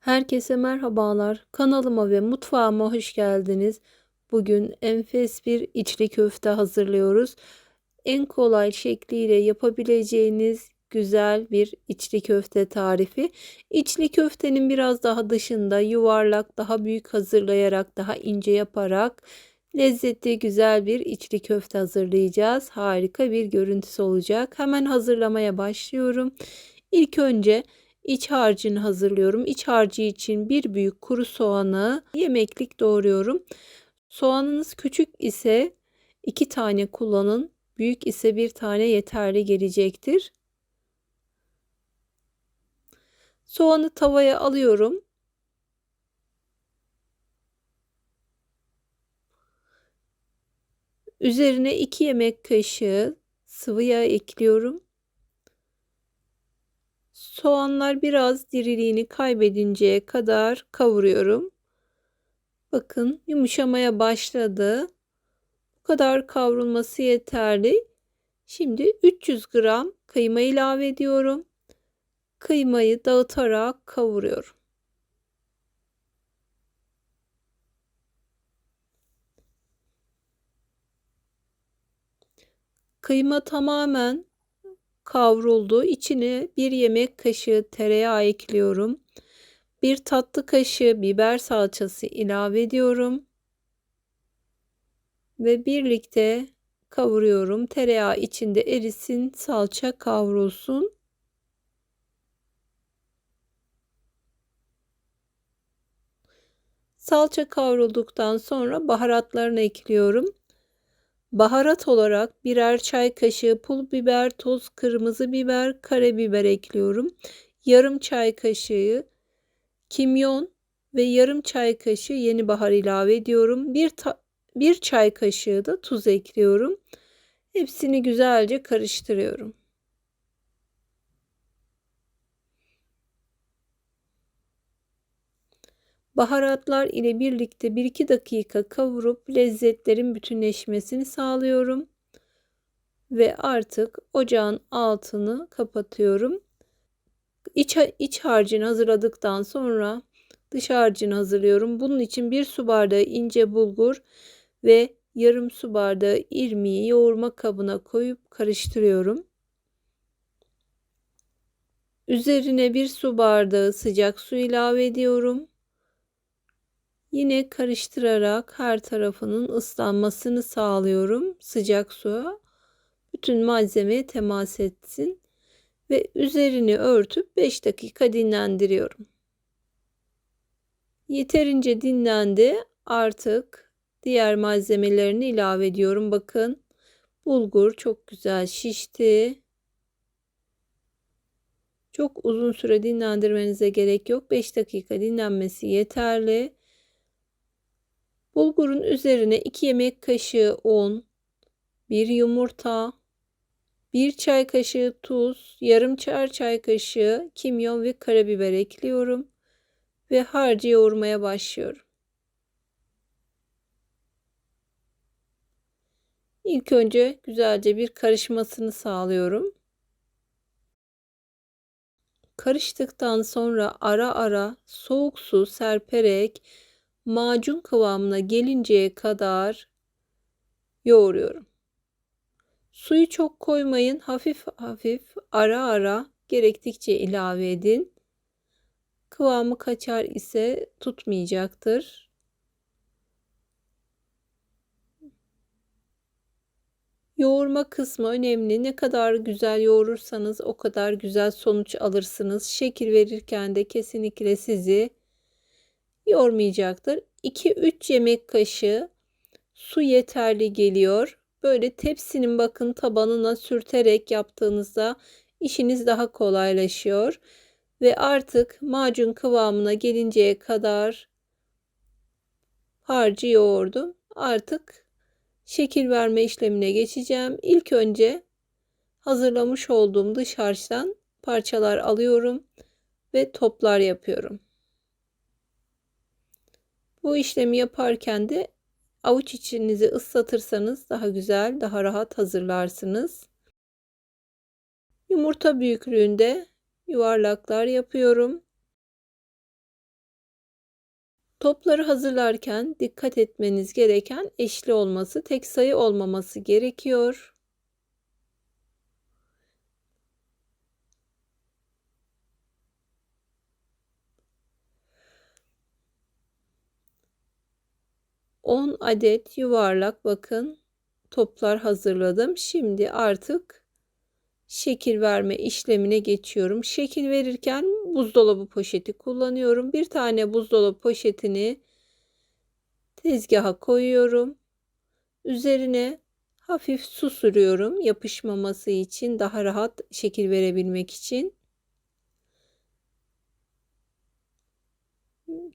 Herkese merhabalar. Kanalıma ve mutfağıma hoş geldiniz. Bugün enfes bir içli köfte hazırlıyoruz. En kolay şekliyle yapabileceğiniz güzel bir içli köfte tarifi. İçli köftenin biraz daha dışında yuvarlak, daha büyük hazırlayarak, daha ince yaparak lezzetli güzel bir içli köfte hazırlayacağız. Harika bir görüntüsü olacak. Hemen hazırlamaya başlıyorum. İlk önce İç harcını hazırlıyorum. İç harcı için bir büyük kuru soğanı yemeklik doğruyorum. Soğanınız küçük ise iki tane kullanın. Büyük ise bir tane yeterli gelecektir. Soğanı tavaya alıyorum. Üzerine 2 yemek kaşığı sıvı yağ ekliyorum. Soğanlar biraz diriliğini kaybedinceye kadar kavuruyorum. Bakın yumuşamaya başladı. Bu kadar kavrulması yeterli. Şimdi 300 gram kıyma ilave ediyorum. Kıymayı dağıtarak kavuruyorum. Kıyma tamamen kavruldu. İçine bir yemek kaşığı tereyağı ekliyorum. Bir tatlı kaşığı biber salçası ilave ediyorum. Ve birlikte kavuruyorum. Tereyağı içinde erisin, salça kavrulsun. Salça kavrulduktan sonra baharatlarını ekliyorum. Baharat olarak birer çay kaşığı pul biber, toz kırmızı biber, karabiber ekliyorum. Yarım çay kaşığı kimyon ve yarım çay kaşığı yeni bahar ilave ediyorum. Bir, bir çay kaşığı da tuz ekliyorum. Hepsini güzelce karıştırıyorum. Baharatlar ile birlikte 1-2 dakika kavurup lezzetlerin bütünleşmesini sağlıyorum. Ve artık ocağın altını kapatıyorum. İç, iç harcını hazırladıktan sonra dış harcını hazırlıyorum. Bunun için bir su bardağı ince bulgur ve yarım su bardağı irmiği yoğurma kabına koyup karıştırıyorum. Üzerine bir su bardağı sıcak su ilave ediyorum. Yine karıştırarak her tarafının ıslanmasını sağlıyorum sıcak suya. Bütün malzemeye temas etsin ve üzerini örtüp 5 dakika dinlendiriyorum. Yeterince dinlendi. Artık diğer malzemelerini ilave ediyorum. Bakın bulgur çok güzel şişti. Çok uzun süre dinlendirmenize gerek yok. 5 dakika dinlenmesi yeterli. Bulgurun üzerine 2 yemek kaşığı un, 1 yumurta, 1 çay kaşığı tuz, yarım çay çay kaşığı kimyon ve karabiber ekliyorum ve harcı yoğurmaya başlıyorum. İlk önce güzelce bir karışmasını sağlıyorum. Karıştıktan sonra ara ara soğuk su serperek macun kıvamına gelinceye kadar yoğuruyorum. Suyu çok koymayın. Hafif hafif ara ara gerektikçe ilave edin. Kıvamı kaçar ise tutmayacaktır. Yoğurma kısmı önemli. Ne kadar güzel yoğurursanız o kadar güzel sonuç alırsınız. Şekil verirken de kesinlikle sizi yormayacaktır. 2-3 yemek kaşığı su yeterli geliyor. Böyle tepsinin bakın tabanına sürterek yaptığınızda işiniz daha kolaylaşıyor. Ve artık macun kıvamına gelinceye kadar harcı yoğurdum. Artık şekil verme işlemine geçeceğim. İlk önce hazırlamış olduğum dış harçtan parçalar alıyorum ve toplar yapıyorum. Bu işlemi yaparken de avuç içinizi ıslatırsanız daha güzel, daha rahat hazırlarsınız. Yumurta büyüklüğünde yuvarlaklar yapıyorum. Topları hazırlarken dikkat etmeniz gereken eşli olması, tek sayı olmaması gerekiyor. On adet yuvarlak bakın toplar hazırladım. Şimdi artık şekil verme işlemine geçiyorum. Şekil verirken buzdolabı poşeti kullanıyorum. Bir tane buzdolabı poşetini tezgaha koyuyorum. Üzerine hafif su sürüyorum yapışmaması için daha rahat şekil verebilmek için.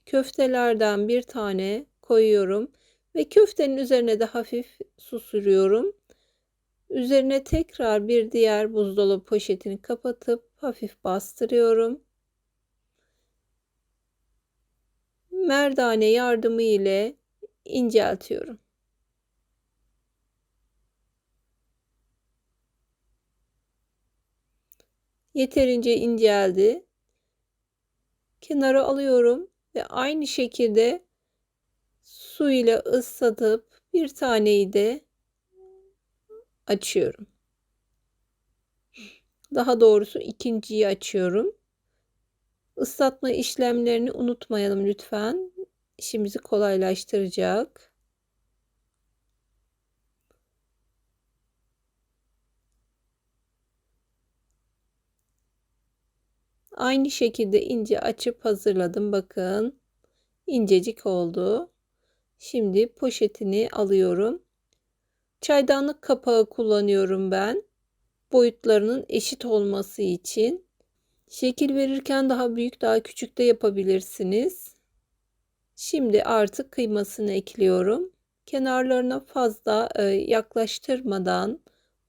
Köftelerden bir tane koyuyorum ve köftenin üzerine de hafif su sürüyorum. Üzerine tekrar bir diğer buzdolabı poşetini kapatıp hafif bastırıyorum. Merdane yardımı ile inceltiyorum. Yeterince inceldi. Kenara alıyorum ve aynı şekilde su ile ıslatıp bir taneyi de açıyorum. Daha doğrusu ikinciyi açıyorum. Islatma işlemlerini unutmayalım lütfen. İşimizi kolaylaştıracak. Aynı şekilde ince açıp hazırladım. Bakın incecik oldu. Şimdi poşetini alıyorum. Çaydanlık kapağı kullanıyorum ben. Boyutlarının eşit olması için. Şekil verirken daha büyük daha küçük de yapabilirsiniz. Şimdi artık kıymasını ekliyorum. Kenarlarına fazla e, yaklaştırmadan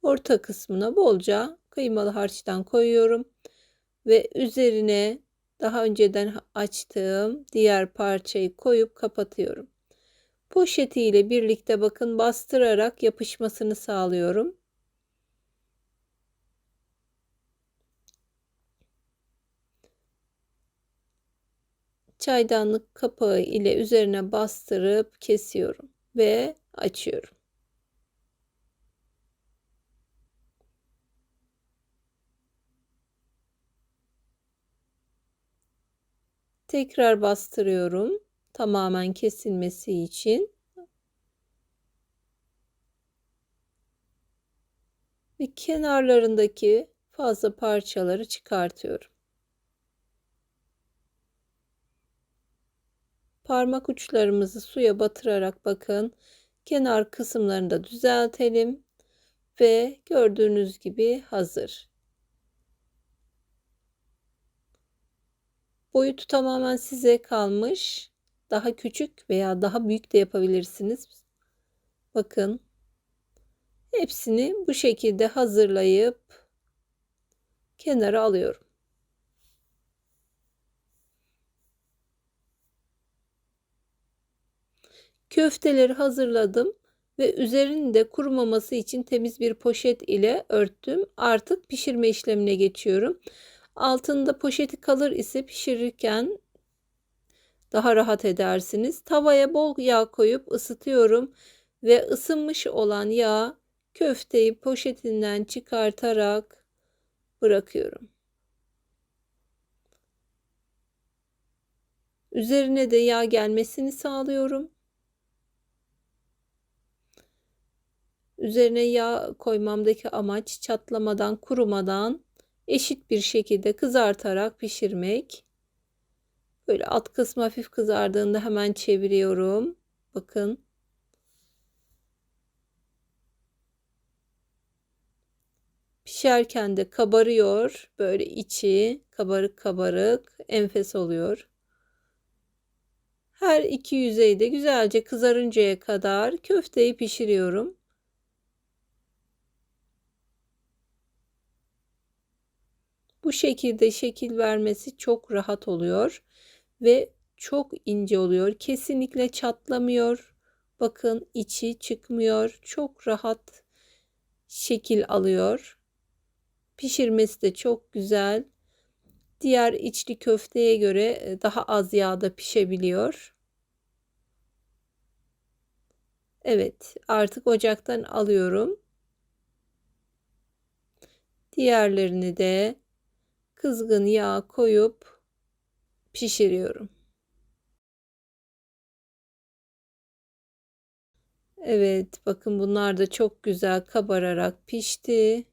orta kısmına bolca kıymalı harçtan koyuyorum. Ve üzerine daha önceden açtığım diğer parçayı koyup kapatıyorum. Poşeti ile birlikte bakın bastırarak yapışmasını sağlıyorum. Çaydanlık kapağı ile üzerine bastırıp kesiyorum ve açıyorum. Tekrar bastırıyorum tamamen kesilmesi için. Ve kenarlarındaki fazla parçaları çıkartıyorum. Parmak uçlarımızı suya batırarak bakın kenar kısımlarını da düzeltelim ve gördüğünüz gibi hazır. Boyutu tamamen size kalmış. Daha küçük veya daha büyük de yapabilirsiniz. Bakın. Hepsini bu şekilde hazırlayıp kenara alıyorum. Köfteleri hazırladım ve üzerinde kurumaması için temiz bir poşet ile örttüm. Artık pişirme işlemine geçiyorum. Altında poşeti kalır ise pişirirken daha rahat edersiniz. Tavaya bol yağ koyup ısıtıyorum ve ısınmış olan yağ köfteyi poşetinden çıkartarak bırakıyorum. Üzerine de yağ gelmesini sağlıyorum. Üzerine yağ koymamdaki amaç çatlamadan, kurumadan eşit bir şekilde kızartarak pişirmek. Böyle alt kısmı hafif kızardığında hemen çeviriyorum. Bakın. Pişerken de kabarıyor. Böyle içi kabarık kabarık enfes oluyor. Her iki yüzeyde güzelce kızarıncaya kadar köfteyi pişiriyorum. Bu şekilde şekil vermesi çok rahat oluyor ve çok ince oluyor. Kesinlikle çatlamıyor. Bakın içi çıkmıyor. Çok rahat şekil alıyor. Pişirmesi de çok güzel. Diğer içli köfteye göre e, daha az yağda pişebiliyor. Evet, artık ocaktan alıyorum. Diğerlerini de kızgın yağ koyup pişiriyorum. Evet, bakın bunlar da çok güzel kabararak pişti.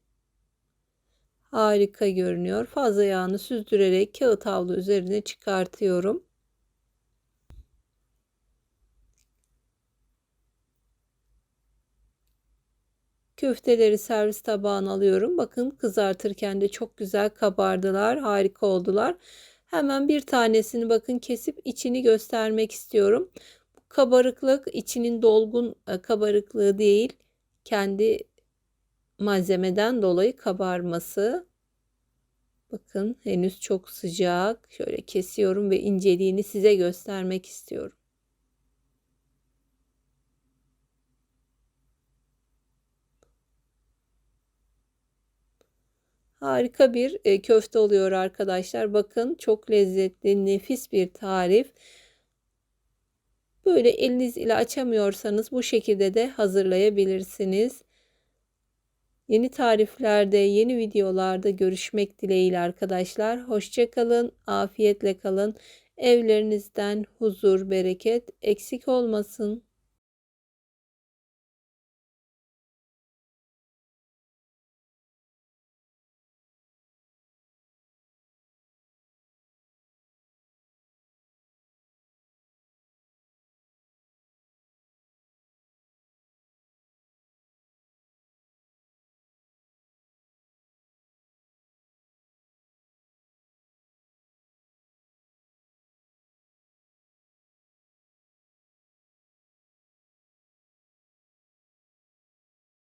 Harika görünüyor. Fazla yağını süzdürerek kağıt havlu üzerine çıkartıyorum. Köfteleri servis tabağına alıyorum. Bakın kızartırken de çok güzel kabardılar. Harika oldular. Hemen bir tanesini bakın kesip içini göstermek istiyorum. Bu kabarıklık içinin dolgun e, kabarıklığı değil. Kendi malzemeden dolayı kabarması. Bakın henüz çok sıcak. Şöyle kesiyorum ve inceliğini size göstermek istiyorum. Harika bir e, köfte oluyor arkadaşlar. Bakın çok lezzetli, nefis bir tarif. Böyle eliniz ile açamıyorsanız bu şekilde de hazırlayabilirsiniz. Yeni tariflerde, yeni videolarda görüşmek dileğiyle arkadaşlar. Hoşçakalın, afiyetle kalın. Evlerinizden huzur, bereket eksik olmasın.